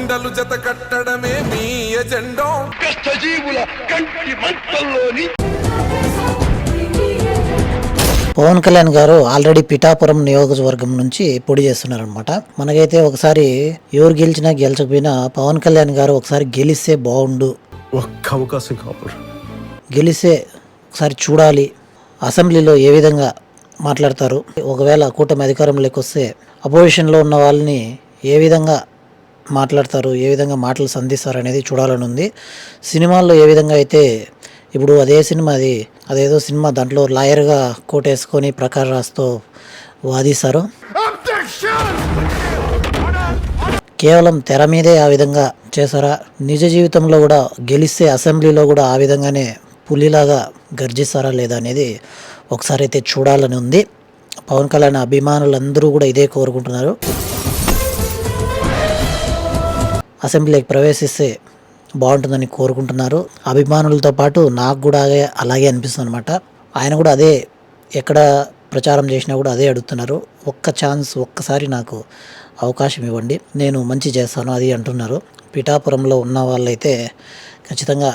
జెండలు జత కట్టడమే మీ ఎజెండో. కష్టజీవుల కంటి మంటల్లోని పవన్ కళ్యాణ్ గారు ఆల్రెడీ పిఠాపురం నియోజకవర్గం నుంచి పొడి చేస్తున్నారనమాట మనకైతే ఒకసారి ఎవరు గెలిచినా గెలిచకపోయినా పవన్ కళ్యాణ్ గారు ఒకసారి గెలిస్తే బాగుండు. ఒక్క అవకాశం కావాలి గెలిస్తే ఒకసారి చూడాలి. అసెంబ్లీలో ఏ విధంగా మాట్లాడతారు? ఒకవేళ కూటమి అధికారంలోకి వస్తే అపోజిషన్లో ఉన్న వాళ్ళని ఏ విధంగా మాట్లాడతారు ఏ విధంగా మాటలు సంధిస్తారు అనేది చూడాలని ఉంది సినిమాల్లో ఏ విధంగా అయితే ఇప్పుడు అదే సినిమా అది అదేదో సినిమా దాంట్లో లాయర్గా కోట్ వేసుకొని ప్రకార రాస్తో వాదిస్తారు. కేవలం తెర మీదే ఆ విధంగా చేశారా? నిజ జీవితంలో కూడా గెలిస్తే అసెంబ్లీలో కూడా ఆ విధంగానే పులిలాగా గర్జిస్తారా లేదా అనేది ఒకసారి అయితే చూడాలని ఉంది పవన్ కళ్యాణ్ అభిమానులందరూ కూడా ఇదే కోరుకుంటున్నారు. అసెంబ్లీకి ప్రవేశిస్తే బాగుంటుందని కోరుకుంటున్నారు. అభిమానులతో పాటు నాకు కూడా అలాగే అనిపిస్తుంది అనమాట ఆయన కూడా అదే ఎక్కడ ప్రచారం చేసినా కూడా అదే అడుగుతున్నారు. ఒక్క ఛాన్స్ ఒక్కసారి నాకు అవకాశం ఇవ్వండి. నేను మంచి చేస్తాను అది అంటున్నారు. పిఠాపురంలో ఉన్న వాళ్ళైతే ఖచ్చితంగా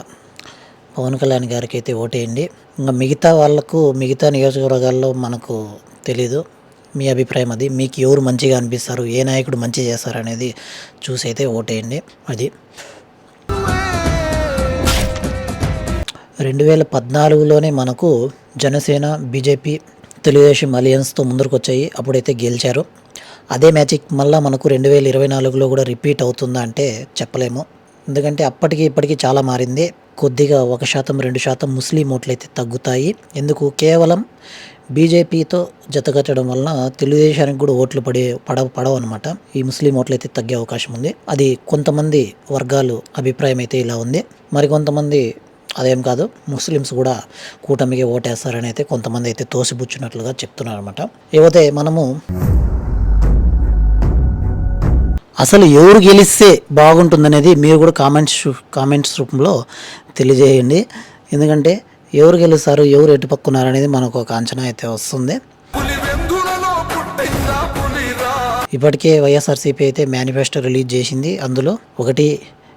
పవన్ కళ్యాణ్ గారికి అయితే ఓటేయండి. ఇంకా మిగతా వాళ్ళకు మిగతా నియోజకవర్గాల్లో మనకు తెలీదు. మీ అభిప్రాయం అది. మీకు ఎవరు మంచిగా అనిపిస్తారు? ఏ నాయకుడు మంచి చేస్తారు అనేది చూసి అయితే ఓటేయండి. అది. రెండు వేల పద్నాలుగులోనే మనకు జనసేన బీజేపీ తెలుగుదేశం అలియన్స్తో ముందుకు వచ్చాయి అప్పుడైతే గెలిచారు. అదే మ్యాజిక్ మళ్ళీ మనకు రెండు వేల ఇరవై నాలుగులో కూడా రిపీట్ అవుతుందా అంటే చెప్పలేము. ఎందుకంటే అప్పటికి ఇప్పటికీ చాలా మారింది. కొద్దిగా ఒక శాతం రెండు శాతం ముస్లిం ఓట్లయితే తగ్గుతాయి. ఎందుకు? కేవలం బీజేపీతో జతకట్టడం వలన తెలుగుదేశానికి కూడా ఓట్లు పడే పడ పడవు అనమాట ఈ ముస్లిం ఓట్లు అయితే తగ్గే అవకాశం ఉంది. అది కొంతమంది వర్గాలు అభిప్రాయం అయితే ఇలా ఉంది. మరి కొంతమంది అదేం కాదు ముస్లిమ్స్ కూడా కూటమికి ఓటేస్తారని అయితే కొంతమంది అయితే తోసిపుచ్చినట్లుగా చెప్తున్నారు అనమాట ఏవైతే మనము అసలు ఎవరు గెలిస్తే బాగుంటుందనేది మీరు కూడా కామెంట్స్ కామెంట్స్ రూపంలో తెలియజేయండి. ఎందుకంటే ఎవరు గెలుస్తారు ఎవరు ఎటు పక్కున్నారు అనేది మనకు ఒక అంచనా అయితే వస్తుంది. ఇప్పటికే వైఎస్ఆర్సీపీ అయితే మేనిఫెస్టో రిలీజ్ చేసింది. అందులో ఒకటి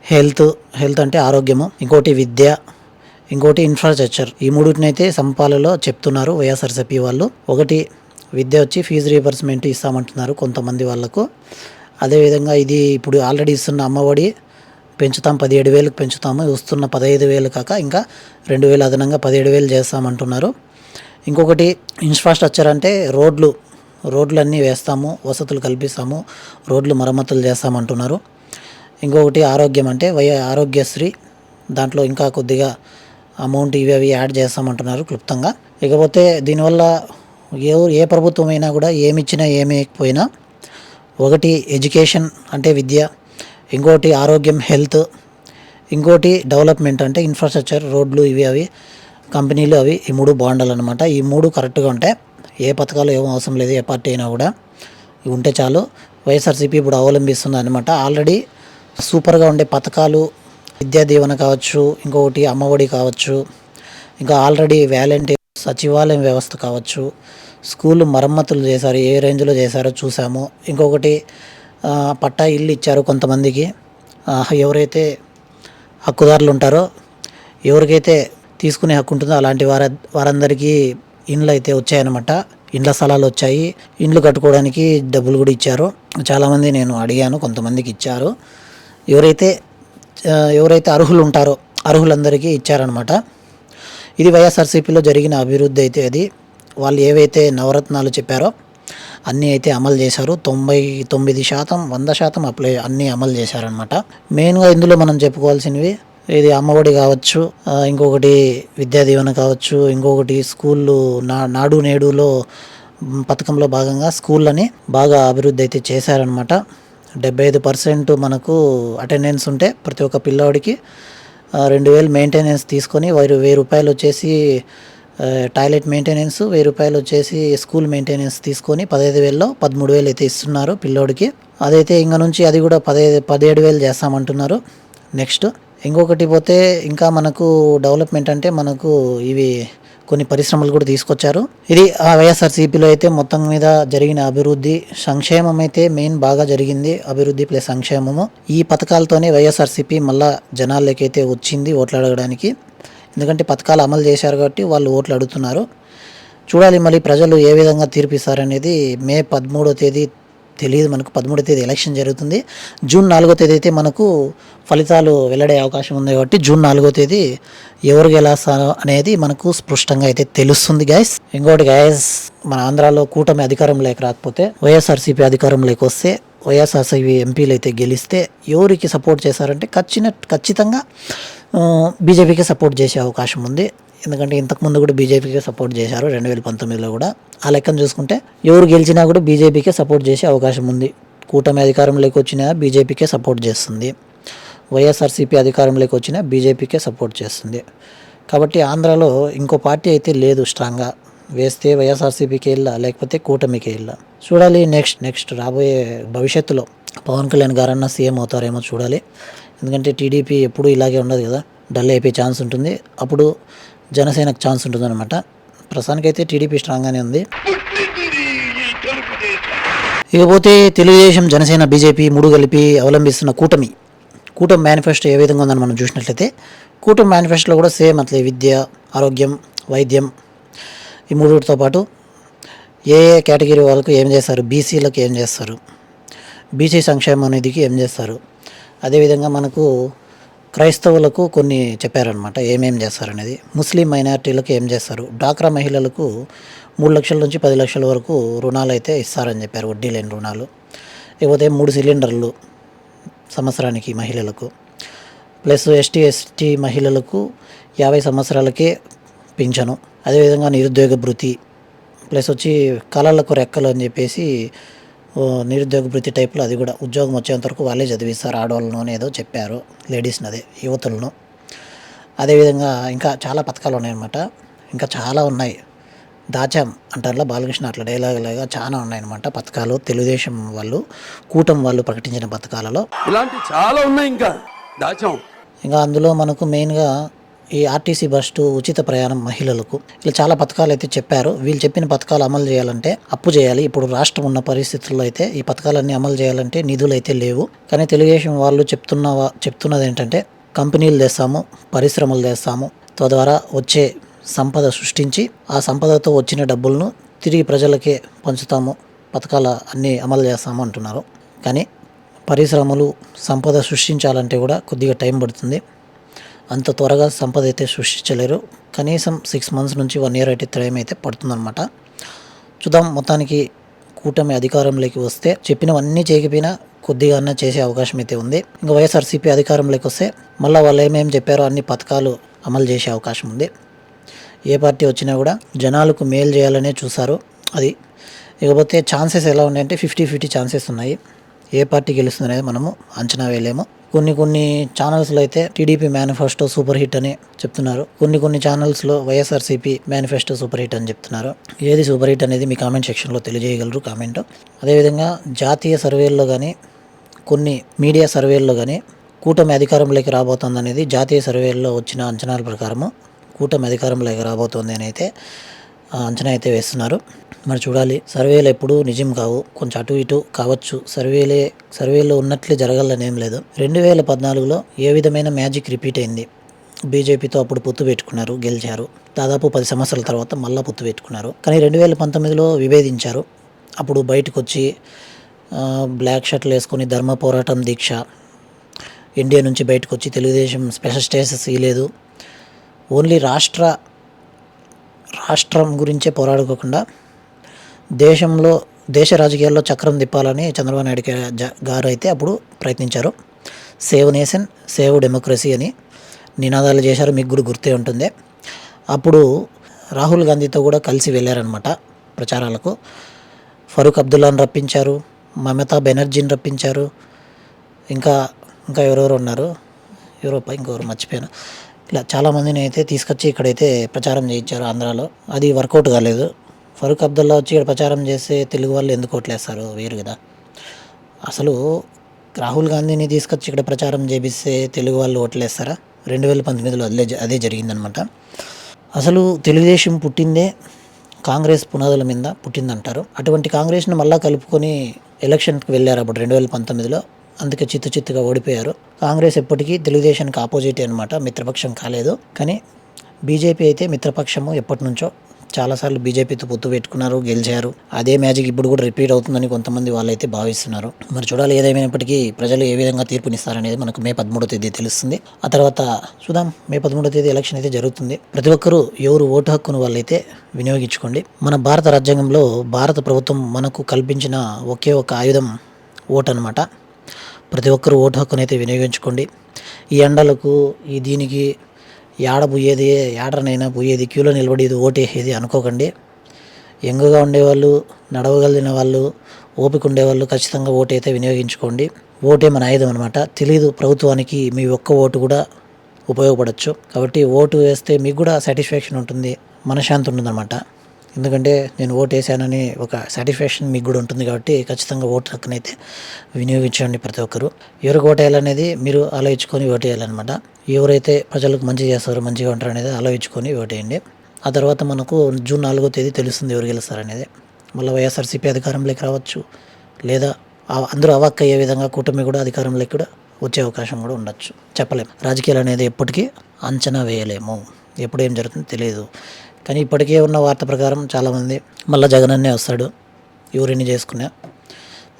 హెల్త్ హెల్త్ అంటే ఆరోగ్యము ఇంకోటి విద్య ఇంకోటి ఇన్ఫ్రాస్ట్రక్చర్ ఈ మూడింటిని సంపాలలో చెప్తున్నారు వైఎస్ఆర్సీపీ వాళ్ళు. ఒకటి విద్య వచ్చి ఫీజు రీఎంబర్స్మెంట్ ఇస్తామంటున్నారు కొంతమంది వాళ్ళకు అదేవిధంగా ఇది ఇప్పుడు ఆల్రెడీ ఇస్తున్న అమ్మఒడి పెంచుతాం పదిహేడు వేలకు పెంచుతాము. వస్తున్న పదహైదు వేలు కాక ఇంకా రెండు వేలు అదనంగా పదిహేడు వేలు చేస్తామంటున్నారు. ఇంకొకటి ఇన్ఫ్రాస్ట్రక్చర్ అంటే రోడ్లు. రోడ్లు అన్నీ వేస్తాము వసతులు కల్పిస్తాము రోడ్లు మరమ్మతులు చేస్తామంటున్నారు. ఇంకొకటి ఆరోగ్యం అంటే వై ఆరోగ్యశ్రీ. దాంట్లో ఇంకా కొద్దిగా అమౌంట్ ఇవి అవి యాడ్ చేస్తామంటున్నారు క్లుప్తంగా. ఇకపోతే దీనివల్ల ఏ ఏ ప్రభుత్వం అయినా కూడా ఏమి ఇచ్చినా ఏమి ఇవ్వకపోయినా ఒకటి ఎడ్యుకేషన్ అంటే విద్య. ఇంకోటి ఆరోగ్యం హెల్త్ ఇంకోటి డెవలప్మెంట్ అంటే ఇన్ఫ్రాస్ట్రక్చర్ రోడ్లు ఇవి అవి కంపెనీలు అవి ఈ మూడు బాగుండాలన్నమాట ఈ మూడు కరెక్ట్గా ఉంటే ఏ పథకాలు ఏమో అవసరం లేదు ఏ పార్టీ అయినా కూడా. ఇవి ఉంటే చాలు. వైఎస్ఆర్సీపీ ఇప్పుడు అవలంబిస్తుంది అనమాట ఆల్రెడీ సూపర్గా ఉండే పథకాలు విద్యా దీవెన కావచ్చు ఇంకొకటి అమ్మఒడి కావచ్చు ఇంకా ఆల్రెడీ వ్యాలంటీర్ సచివాలయం వ్యవస్థ కావచ్చు స్కూల్ మరమ్మతులు చేశారు ఏ రేంజ్లో చేశారో చూసాము. ఇంకొకటి పట్టా ఇల్లు ఇచ్చారు కొంతమందికి. ఎవరైతే హక్కుదారులు ఉంటారో ఎవరికైతే తీసుకునే హక్కు ఉంటుందో అలాంటి వార వారందరికీ ఇండ్లు అయితే వచ్చాయన్నమాట. ఇండ్ల స్థలాలు వచ్చాయి. ఇండ్లు కట్టుకోవడానికి డబ్బులు కూడా ఇచ్చారు. చాలామంది నేను అడిగాను కొంతమందికి ఇచ్చారు. ఎవరైతే ఎవరైతే అర్హులు ఉంటారో అర్హులందరికీ ఇచ్చారనమాట ఇది వైఎస్ఆర్సీపీలో జరిగిన అభివృద్ధి అయితే అది. వాళ్ళు ఏవైతే నవరత్నాలు చెప్పారో అన్నీ అయితే అమలు చేశారు. తొంభై తొమ్మిది శాతం వంద శాతం అప్లై అన్నీ అమలు చేశారనమాట మెయిన్గా ఇందులో మనం చెప్పుకోవాల్సినవి ఇది అమ్మఒడి కావచ్చు ఇంకొకటి విద్యా దీవెన కావచ్చు ఇంకొకటి స్కూళ్ళు నా నాడు నేడులో పథకంలో భాగంగా స్కూళ్ళని బాగా అభివృద్ధి అయితే చేశారనమాట డెబ్బై ఐదు పర్సెంట్ మనకు అటెండెన్స్ ఉంటే ప్రతి ఒక్క పిల్లోడికి రెండు వేలు మెయింటెనెన్స్ తీసుకొని వెయ్యి వెయ్యి రూపాయలు వచ్చేసి టాయిలెట్ మెయింటెనెన్స్ వెయ్యి రూపాయలు వచ్చేసి స్కూల్ మెయింటెనెన్స్ తీసుకొని పదహైదు వేలలో పదమూడు వేలు అయితే ఇస్తున్నారు పిల్లోడికి. అదైతే ఇంకా నుంచి అది కూడా పదహైదు పదిహేడు వేలు చేస్తామంటున్నారు. నెక్స్ట్ ఇంకొకటి పోతే ఇంకా మనకు డెవలప్మెంట్ అంటే మనకు ఇవి కొన్ని పరిశ్రమలు కూడా తీసుకొచ్చారు. ఇది ఆ వైఎస్ఆర్సీపీలో అయితే మొత్తం మీద జరిగిన అభివృద్ధి సంక్షేమం అయితే మెయిన్ బాగా జరిగింది. అభివృద్ధి ప్లస్ సంక్షేమము. ఈ పథకాలతోనే వైఎస్ఆర్సీపీ మళ్ళా జనాల్లోకి అయితే వచ్చింది ఓట్లు అడగడానికి ఎందుకంటే పథకాలు అమలు చేశారు కాబట్టి వాళ్ళు ఓట్లు అడుగుతున్నారు. చూడాలి మళ్ళీ ప్రజలు ఏ విధంగా తీర్పిస్తారనేది మే పదమూడో తేదీ తెలియదు మనకు. పదమూడో తేదీ ఎలక్షన్ జరుగుతుంది. జూన్ నాలుగో తేదీ అయితే మనకు ఫలితాలు వెల్లడే అవకాశం ఉంది కాబట్టి జూన్ నాలుగో తేదీ ఎవరు గెలుస్తారో అనేది మనకు స్పష్టంగా అయితే తెలుస్తుంది గైస్ ఇంకోటి గైస్ మన ఆంధ్రాలో కూటమి అధికారం లేక రాకపోతే వైఎస్ఆర్సీపీ అధికారంలోకి వస్తే వైఎస్ఆర్సీపీ ఎంపీలు అయితే గెలిస్తే ఎవరికి సపోర్ట్ చేశారంటే ఖచ్చిన ఖచ్చితంగా బీజేపీకి సపోర్ట్ చేసే అవకాశం ఉంది. ఎందుకంటే ఇంతకుముందు కూడా బీజేపీకే సపోర్ట్ చేశారు రెండు వేల పంతొమ్మిదిలో కూడా. ఆ లెక్కను చూసుకుంటే ఎవరు గెలిచినా కూడా బీజేపీకే సపోర్ట్ చేసే అవకాశం ఉంది. కూటమి అధికారంలోకి వచ్చినా బీజేపీకే సపోర్ట్ చేస్తుంది. వైఎస్ఆర్సీపీ అధికారంలోకి వచ్చినా బీజేపీకే సపోర్ట్ చేస్తుంది. కాబట్టి ఆంధ్రాలో ఇంకో పార్టీ అయితే లేదు స్ట్రాంగ్గా. వేస్తే వైఎస్ఆర్సీపీకి వెళ్ళా లేకపోతే కూటమికి వెళ్ళా. చూడాలి నెక్స్ట్ నెక్స్ట్ రాబోయే భవిష్యత్తులో. పవన్ కళ్యాణ్ గారన్నా సీఎం అవుతారేమో చూడాలి. ఎందుకంటే టీడీపీ ఎప్పుడూ ఇలాగే ఉండదు కదా. డల్ అయిపోయే ఛాన్స్ ఉంటుంది. అప్పుడు జనసేనకు ఛాన్స్ ఉంటుంది అనమాట ప్రస్తుతానికైతే టీడీపీ స్ట్రాంగ్గానే ఉంది. ఇకపోతే తెలుగుదేశం జనసేన బీజేపీ మూడు కలిపి అవలంబిస్తున్న కూటమి. కూటమి మేనిఫెస్టో ఏ విధంగా ఉందని మనం చూసినట్లయితే కూటమి మేనిఫెస్టోలో కూడా సేమ్ అట్లే విద్య ఆరోగ్యం వైద్యం ఈ మూడుతో పాటు ఏ ఏ కేటగిరీ వాళ్ళకు ఏం చేస్తారు? బీసీలకు ఏం చేస్తారు? బీసీ సంక్షేమ నిధికి ఏం చేస్తారు? అదేవిధంగా మనకు క్రైస్తవులకు కొన్ని చెప్పారనమాట ఏమేం చేస్తారనేది. ముస్లిం మైనారిటీలకు ఏం చేస్తారు? డాక్రా మహిళలకు మూడు లక్షల నుంచి పది లక్షల వరకు రుణాలు అయితే ఇస్తారని చెప్పారు వడ్డీ లేని రుణాలు. ఇకపోతే మూడు సిలిండర్లు సంవత్సరానికి మహిళలకు. ప్లస్ ఎస్టీ ఎస్టీ మహిళలకు యాభై సంవత్సరాలకే పింఛను. అదేవిధంగా నిరుద్యోగ భృతి. ప్లస్ వచ్చి కళలకు రెక్కలు అని చెప్పేసి నిరుద్యోగ భృతి టైప్లో అది కూడా ఉద్యోగం వచ్చేంత వరకు వాళ్ళే చదివిస్తారు ఆడవాళ్ళను ఏదో చెప్పారు లేడీస్ని అదే యువతులను. అదేవిధంగా ఇంకా చాలా పథకాలు ఉన్నాయన్నమాట. ఇంకా చాలా ఉన్నాయి. దాచాం అంటారులా బాలకృష్ణ అట్లా డైలాగ్ లాగా చాలా ఉన్నాయన్నమాట పథకాలు. తెలుగుదేశం వాళ్ళు కూటమి వాళ్ళు ప్రకటించిన పథకాలలో. ఇలాంటి చాలా ఉన్నాయి ఇంకా. దాచాం. ఇంకా అందులో మనకు మెయిన్గా ఈ ఆర్టీసీ బస్సు ఉచిత ప్రయాణం మహిళలకు. ఇలా చాలా పథకాలు అయితే చెప్పారు. వీళ్ళు చెప్పిన పథకాలు అమలు చేయాలంటే అప్పు చేయాలి. ఇప్పుడు రాష్ట్రం ఉన్న పరిస్థితుల్లో అయితే ఈ పథకాలన్నీ అమలు చేయాలంటే నిధులు అయితే లేవు. కానీ తెలుగుదేశం వాళ్ళు చెప్తున్న చెప్తున్నది ఏంటంటే కంపెనీలు తెస్తాము పరిశ్రమలు తెస్తాము. తద్వారా వచ్చే సంపద సృష్టించి ఆ సంపదతో వచ్చిన డబ్బులను తిరిగి ప్రజలకే పంచుతాము. పథకాల అన్నీ అమలు చేస్తాము అంటున్నారు. కానీ పరిశ్రమలు సంపద సృష్టించాలంటే కూడా కొద్దిగా టైం పడుతుంది. అంత త్వరగా సంపద అయితే సృష్టించలేరు. కనీసం సిక్స్ మంత్స్ నుంచి వన్ ఇయర్ అయితే టైం అయితే పడుతుందన్నమాట. చూద్దాం మొత్తానికి కూటమి అధికారంలోకి వస్తే చెప్పినవన్నీ చేయకపోయినా కొద్దిగా చేసే అవకాశం అయితే ఉంది. ఇంకా వైఎస్ఆర్సీపీ అధికారంలోకి వస్తే మళ్ళీ వాళ్ళు ఏమేమి చెప్పారో అన్ని పథకాలు అమలు చేసే అవకాశం ఉంది. ఏ పార్టీ వచ్చినా కూడా జనాలకు మేలు చేయాలనే చూసారు అది ఇకపోతే ఛాన్సెస్ ఎలా ఉన్నాయంటే ఫిఫ్టీ ఫిఫ్టీ ఛాన్సెస్ ఉన్నాయి. ఏ పార్టీ గెలుస్తుంది అనేది మనము అంచనా వేయలేము. కొన్ని కొన్ని ఛానల్స్లో అయితే టీడీపీ మేనిఫెస్టో సూపర్ హిట్ అని చెప్తున్నారు. కొన్ని కొన్ని ఛానల్స్లో వైఎస్ఆర్సీపీ మేనిఫెస్టో సూపర్ హిట్ అని చెప్తున్నారు. ఏది సూపర్ హిట్ అనేది మీ కామెంట్ సెక్షన్లో తెలియజేయగలరు కామెంట్ అదేవిధంగా జాతీయ సర్వేల్లో కానీ కొన్ని మీడియా సర్వేల్లో కానీ కూటమి అధికారంలోకి రాబోతుంది అనేది జాతీయ సర్వేల్లో వచ్చిన అంచనాల ప్రకారము. కూటమి అధికారంలోకి రాబోతుంది అని అయితే అంచనా అయితే వేస్తున్నారు. మరి చూడాలి. సర్వేలు ఎప్పుడూ నిజం కావు. కొంచెం అటు ఇటు కావచ్చు. సర్వేలే సర్వేలో ఉన్నట్లే జరగాలనేం లేదు. రెండు వేల పద్నాలుగులో ఏ విధమైన మ్యాజిక్ రిపీట్ అయింది? బీజేపీతో అప్పుడు పొత్తు పెట్టుకున్నారు గెలిచారు. దాదాపు పది సంవత్సరాల తర్వాత మళ్ళా పొత్తు పెట్టుకున్నారు. కానీ రెండు వేల పంతొమ్మిదిలో విభేదించారు. అప్పుడు బయటకు వచ్చి బ్లాక్ షర్ట్లు వేసుకొని ధర్మ పోరాటం దీక్ష. ఇండియా నుంచి బయటకు వచ్చి తెలుగుదేశం స్పెషల్ స్టేటస్ ఇవ్వలేదు ఓన్లీ రాష్ట్ర రాష్ట్రం గురించే పోరాడుకోకుండా దేశంలో దేశ రాజకీయాల్లో చక్రం తిప్పాలని చంద్రబాబు నాయుడు గారు అయితే అప్పుడు ప్రయత్నించారు. సేవ్ నేషన్ సేవ్ డెమోక్రసీ అని నినాదాలు చేశారు. మీకు కూడా గుర్తే ఉంటుంది. అప్పుడు రాహుల్ గాంధీతో కూడా కలిసి వెళ్ళారనమాట ప్రచారాలకు. ఫరూక్ అబ్దుల్లాని రప్పించారు. మమతా బెనర్జీని రప్పించారు. ఇంకా ఇంకా ఎవరెవరు ఉన్నారు. యూరోపా ఇంకెవరు మర్చిపోయాను. ఇలా చాలామందిని అయితే తీసుకొచ్చి ఇక్కడైతే ప్రచారం చేయించారు ఆంధ్రాలో. అది వర్కౌట్ కాలేదు. ఫరూక్ అబ్దుల్లా వచ్చి ఇక్కడ ప్రచారం చేస్తే తెలుగు వాళ్ళు ఎందుకు ఓట్లేస్తారు? వేరు కదా. అసలు రాహుల్ గాంధీని తీసుకొచ్చి ఇక్కడ ప్రచారం చేపిస్తే తెలుగు వాళ్ళు ఓట్లేస్తారా? రెండు వేల పంతొమ్మిదిలో అదే అదే జరిగిందనమాట. అసలు తెలుగుదేశం పుట్టిందే కాంగ్రెస్ పునాదుల మీద పుట్టిందంటారు. అటువంటి కాంగ్రెస్ను మళ్ళా కలుపుకొని ఎలక్షన్కి వెళ్ళారు అప్పుడు రెండు వేల పంతొమ్మిదిలో. అందుకే చిత్తు చిత్తుగా ఓడిపోయారు. కాంగ్రెస్ ఎప్పటికీ తెలుగుదేశానికి ఆపోజిట్ అనమాట. మిత్రపక్షం కాలేదు. కానీ బీజేపీ అయితే మిత్రపక్షము ఎప్పటి నుంచో చాలాసార్లు బీజేపీతో పొత్తు పెట్టుకున్నారు గెలిచారు. అదే మ్యాజిక్ ఇప్పుడు కూడా రిపీట్ అవుతుందని కొంతమంది వాళ్ళైతే భావిస్తున్నారు. మరి చూడాలి ఏదేమైనప్పటికీ ప్రజలు ఏ విధంగా తీర్పునిస్తారనేది మనకు మే పదమూడో తేదీ తెలుస్తుంది. ఆ తర్వాత చూద్దాం మే పదమూడో తేదీ ఎలక్షన్ అయితే జరుగుతుంది. ప్రతి ఒక్కరూ ఎవరు ఓటు హక్కును వాళ్ళైతే వినియోగించుకోండి. మన భారత రాజ్యాంగంలో భారత ప్రభుత్వం మనకు కల్పించిన ఒకే ఒక ఆయుధం ఓటు అనమాట ప్రతి ఒక్కరూ ఓటు హక్కునైతే వినియోగించుకోండి. ఈ ఎండలకు ఈ దీనికి ఏడ పోయేది ఏడనైనా పోయేది క్యూలో నిలబడేది ఓటేసేది అనుకోకండి. ఎంగుగా ఉండేవాళ్ళు నడవగలిగిన వాళ్ళు ఓపిక ఉండేవాళ్ళు ఖచ్చితంగా ఓటు అయితే వినియోగించుకోండి. ఓటే మన ఆయుధం అనమాట తెలియదు ప్రభుత్వానికి మీ ఒక్క ఓటు కూడా ఉపయోగపడచ్చు. కాబట్టి ఓటు వేస్తే మీకు కూడా సాటిస్ఫాక్షన్ ఉంటుంది మనశ్శాంతి ఉంటుందన్నమాట. ఎందుకంటే నేను ఓటు వేసానని ఒక సాటిస్ఫాక్షన్ మీకు కూడా ఉంటుంది కాబట్టి ఖచ్చితంగా ఓటు హక్కునైతే వినియోగించండి ప్రతి ఒక్కరు. ఎవరికి ఓటు వేయాలనేది మీరు ఆలోచించుకొని ఓటు వేయాలన్నమాట. ఎవరైతే ప్రజలకు మంచి చేస్తారో మంచిగా ఉంటారు అనేది ఆలోచించుకొని ఓటు వేయండి. ఆ తర్వాత మనకు జూన్ నాలుగో తేదీ తెలుస్తుంది ఎవరు గెలుస్తారనేది మళ్ళీ వైఎస్ఆర్సీపీ అధికారంలోకి రావచ్చు. లేదా అందరూ అవాక్ అయ్యే విధంగా కూటమి కూడా అధికారంలోకి కూడా వచ్చే అవకాశం కూడా ఉండొచ్చు. చెప్పలేము రాజకీయాలు అనేది ఎప్పటికీ అంచనా వేయలేము. ఎప్పుడు ఏం జరుగుతుందో తెలియదు. కానీ ఇప్పటికే ఉన్న వార్త ప్రకారం చాలామంది మళ్ళీ జగనన్నే వస్తాడు. ఎవరిని చేసుకున్నా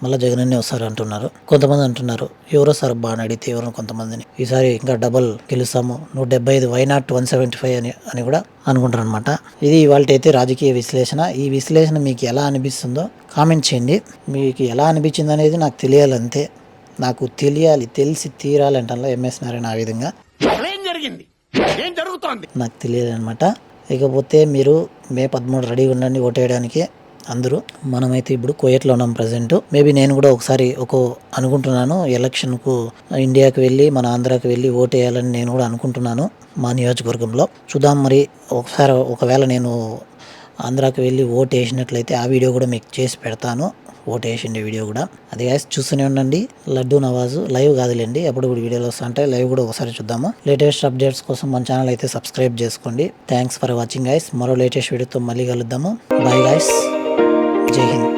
మళ్ళీ జగనన్నే వస్తారు అంటున్నారు. కొంతమంది అంటున్నారు ఎవరో సార్ బాగా అడిగితే ఎవరో కొంతమందిని. ఈసారి ఇంకా డబల్ గెలుస్తాము. నూట డెబ్బై ఐదు why not one seventy five అని అని కూడా అనుకుంటారు అనమాట ఇది ఇవాళ అయితే రాజకీయ విశ్లేషణ. ఈ విశ్లేషణ మీకు ఎలా అనిపిస్తుందో కామెంట్ చేయండి. మీకు ఎలా అనిపించింది అనేది నాకు తెలియాలంతే నాకు తెలియాలి తెలిసి తీరాలంటే ఎంఎస్ నారాయణ ఆ విధంగా. ఏం జరిగింది? ఏం జరుగుతోంది? నాకు తెలియదు అనమాట ఇకపోతే మీరు మే పదమూడు రెడీగా ఉండండి ఓటేయడానికి అందరూ. మనమైతే ఇప్పుడు కోయట్లో ఉన్నాం ప్రజెంట్. మేబీ నేను కూడా ఒకసారి ఒక అనుకుంటున్నాను ఎలక్షన్కు ఇండియాకి వెళ్ళి మన ఆంధ్రాకి వెళ్ళి ఓటేయాలని నేను కూడా అనుకుంటున్నాను మా నియోజకవర్గంలో. చూద్దాం మరి ఒకసారి ఒకవేళ నేను ఆంధ్రాకి వెళ్ళి ఓటు వేసినట్లయితే ఆ వీడియో కూడా మీకు చేసి పెడతాను. ఓటేసిండే వీడియో కూడా. అది గాయస్ చూస్తూనే ఉండండి. లడ్డు నవాజు లైవ్ కాదులేండి. అప్పుడు కూడా వీడియోలు వస్తుంటాయి. లైవ్ కూడా ఒకసారి చూద్దాము. లేటెస్ట్ అప్డేట్స్ కోసం మన ఛానల్ అయితే సబ్స్క్రైబ్ చేసుకోండి. థ్యాంక్స్ ఫర్ వాచింగ్ గాయస్ మరో లేటెస్ట్ వీడియోతో మళ్ళీ కలుద్దాము. బాయ్ గాయస్ జై హింద్.